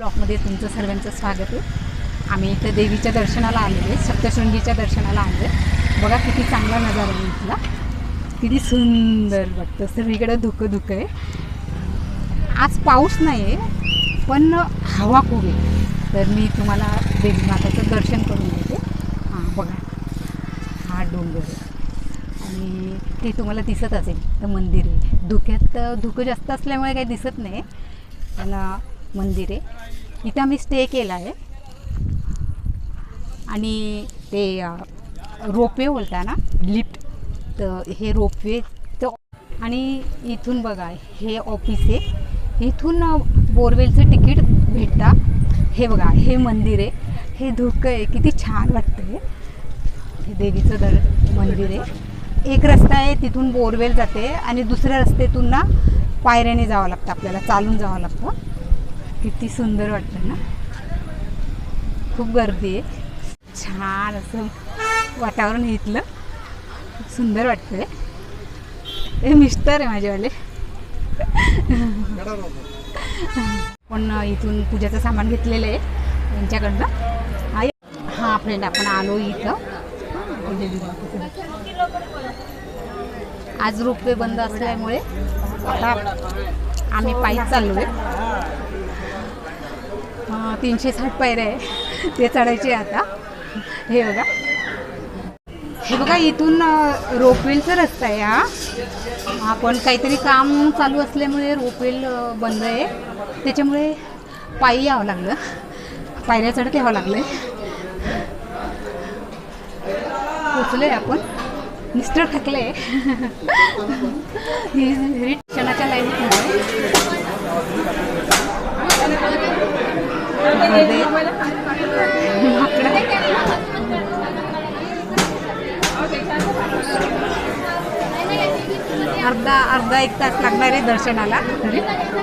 ब्लॉकमध्ये तुमचं सर्वांचं स्वागत आहे. आम्ही इथं देवीच्या दर्शनाला आलेलो आहे सप्तशृंगीच्या दर्शनाला आलो आहे. बघा किती चांगला नजारा आहे इथला. किती सुंदर वाटतं सगळीकडं धुकं धुकं आहे. आज पाऊस नाही आहे पण हवा खूप आहे. तर मी तुम्हाला देवी माताचं दर्शन करून देते. हां बघा. हा डोंगर आहे. आणि ते तुम्हाला दिसत असेल तर मंदिर आहे. धुक्यात धुकं जास्त असल्यामुळे काही दिसत नाही. पण मंदिर आहे. इथं आम्ही स्टे केला आहे. आणि ते रोपवे बोलता ना लिफ्ट तर हे रोपवे तर आणि इथून बघा हे ऑफिस आहे. इथून बोरवेलचं तिकीट भेटता. हे बघा हे मंदिर आहे. हे धुकं आहे किती छान वाटतं आहे हे देवीचं दर मंदिर आहे. एक रस्ता आहे तिथून बोरवेल जाते. आणि दुसऱ्या रस्त्यातून ना पायऱ्याने जावं लागतं आपल्याला चालून जावं लागतं. किती सुंदर वाटतं ना? खूप गर्दी आहे. छान असं वातावरण इथलं. खूप सुंदर वाटतं हे मिस्टर आहे माझेवाले. पण इथून पूजेचं सामान घेतलेलं आहे यांच्याकडनं. आई हा फ्रेंड आपण आलो इथं. आज रोपवे बंद असल्यामुळे आता आम्ही पायी चाललो आहे तीनशे साठ पायऱ्या आहे. ते चढायचे आता. हे बघा. हे बघा इथून रोपवेलचा रस्ता आहे हा. आपण काहीतरी काम चालू असल्यामुळे रोपवेल बंद आहे. त्याच्यामुळे पायी यावं लागलं. पायऱ्या चढत यावं लागलं पोचलोय आपण. मिस्टर थकले. रिक्षणाच्या लाईन अर्धा अर्धा एक तास लागणार आहे दर्शनाला.